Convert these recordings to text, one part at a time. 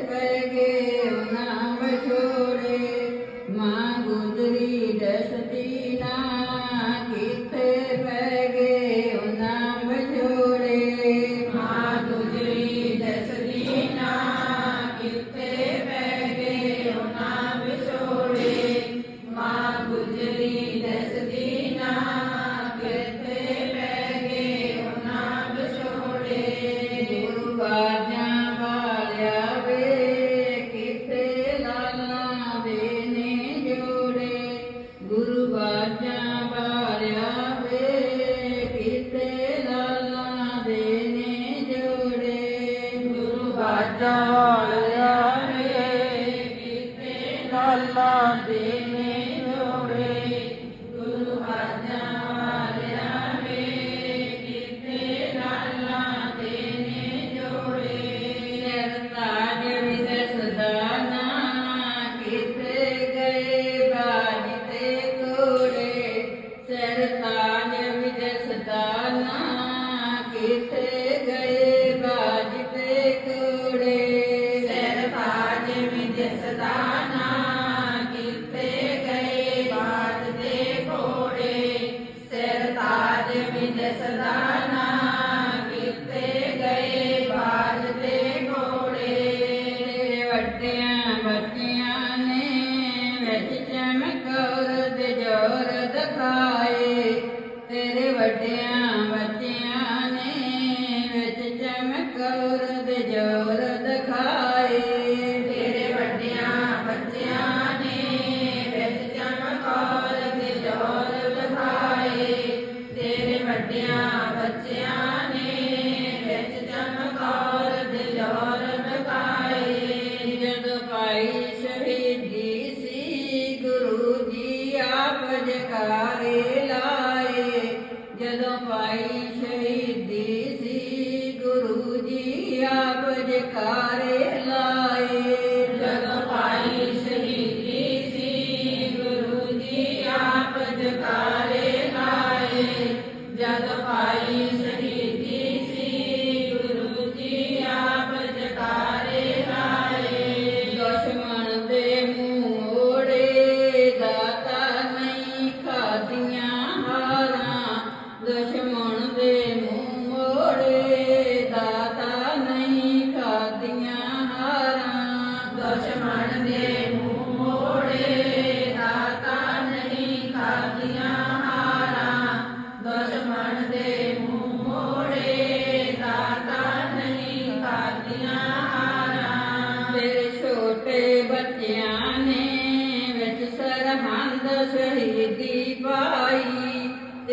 Amen. Jaya Yeah.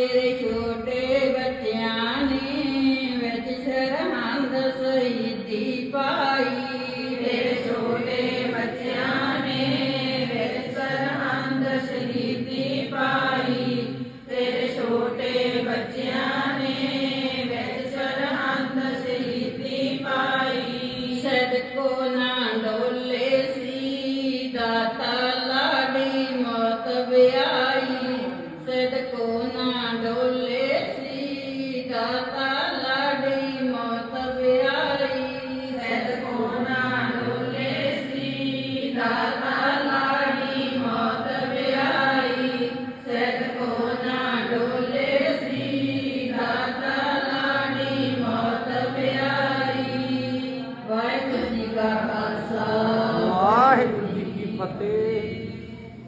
ਮੇਰੇ ਛੋਟੇ ਬੱਚਿਆਂ ਨੇ ਵਿੱਚ ਸਰਹੰਦ ਸਹੀਦੀ ਪਾਈ। ਮੇਰੇ ਛੋਟੇ ਬੱਚਿਆਂ ਨੇ ਵਿੱਚ ਸਰਹੰਦ ਸ਼ਹੀਦੀ ਪਾਈ। ਤੇਰੇ ਛੋਟੇ ਬੱਚਿਆਂ ਨੇ ਵਿੱਚ ਸਰਹੰਦ ਸ਼ਹੀਦੀ ਪਾਈ। ਸਦਕੋ ਨਾ ਲੋ ਦਾਤਾ